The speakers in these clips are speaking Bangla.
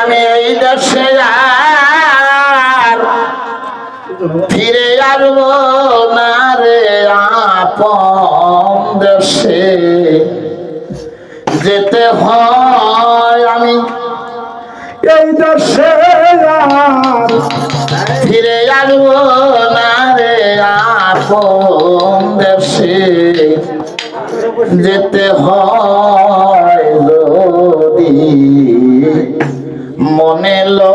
আমি এই দেশে ফিরে আসব না রে আপন দেশে। যেতে হয় আমি এই দেশে ফিরে আসব না রে আপন দেশে। যেতে হয় যদি মনে লো।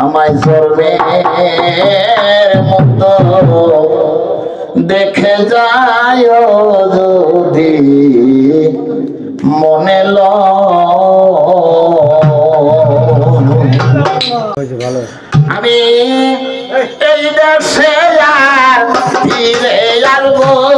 আমায় জন্মের মতো দেখে যায় যদি মনে লো। আমি এই দেশে আর ফিরে আসব।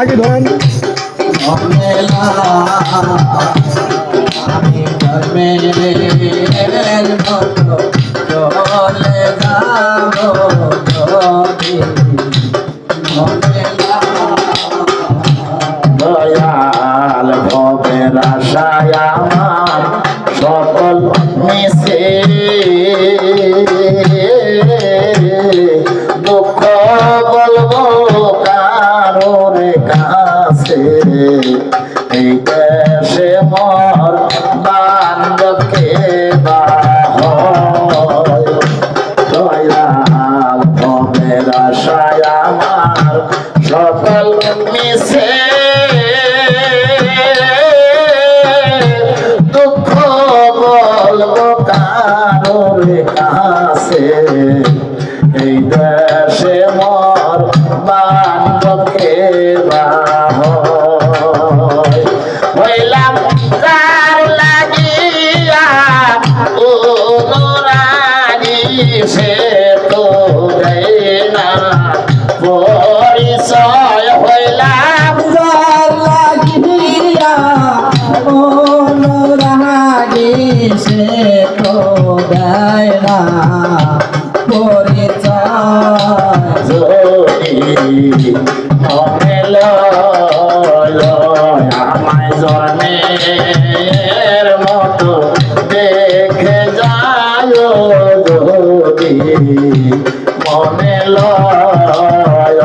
আগে ধরেন। চলে যাব কাছে এই দেশে মর বান্ধবকে হইলাম যার লাগিয়া ও রানী সে তো না তো দেয় না আমায় জন্মের মতো দেখে যায় মনে লয়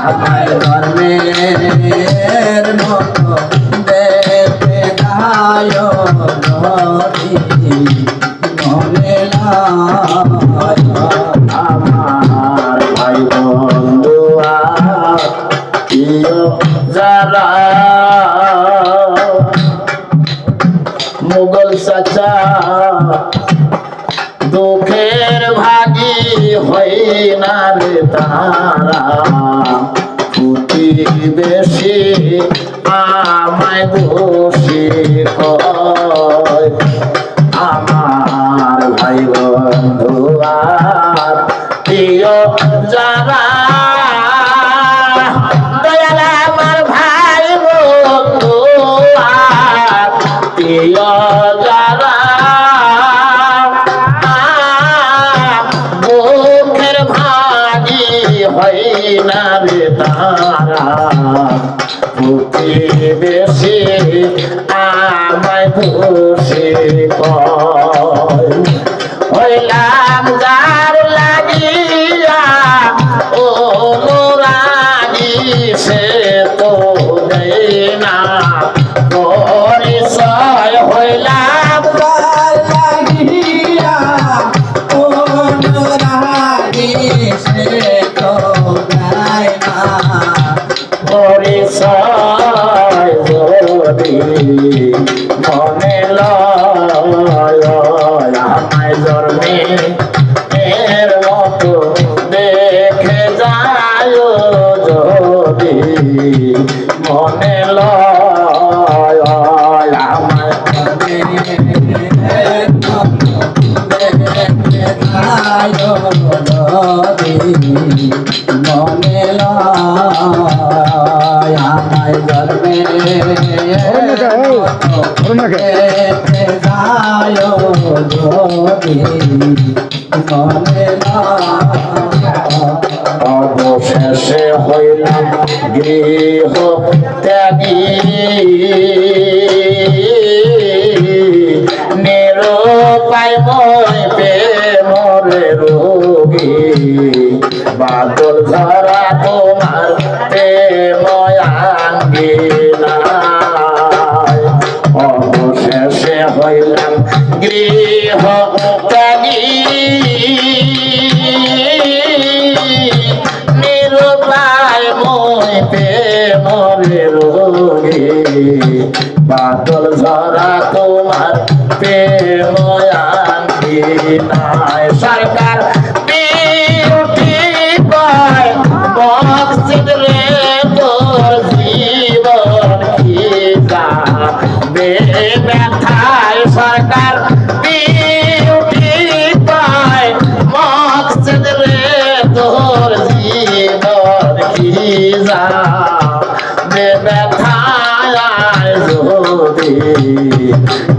আমায় ধর্মের মতো দেখে গায় মুঘল চাচা। দুঃখের ভাগি হই না রে তারা। প্রতিবেশী আমায় দোষী কয় প্রতিবেশী আমায় কয় হইলাম যার লাগিয়া ও রানী সে তো না পরিচয় হইলাম যার লাগিয়া যায় যদি মনে লয় আমার মনে লয় আমার জন্মে যায় অবশেষে হইলাম গৃহ প্রেমরে রোগী বাদল ঝরা তোমার প্রেময়াঙ্গি নাই। সরকার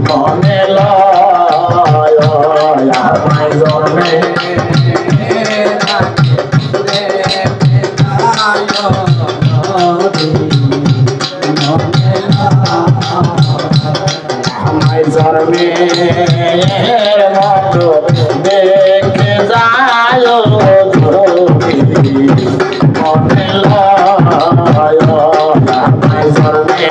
মনে লয় আমায় জন্মে আমায় জন্মে মতো দেখে যায় মনে লয় আমায় জন্মে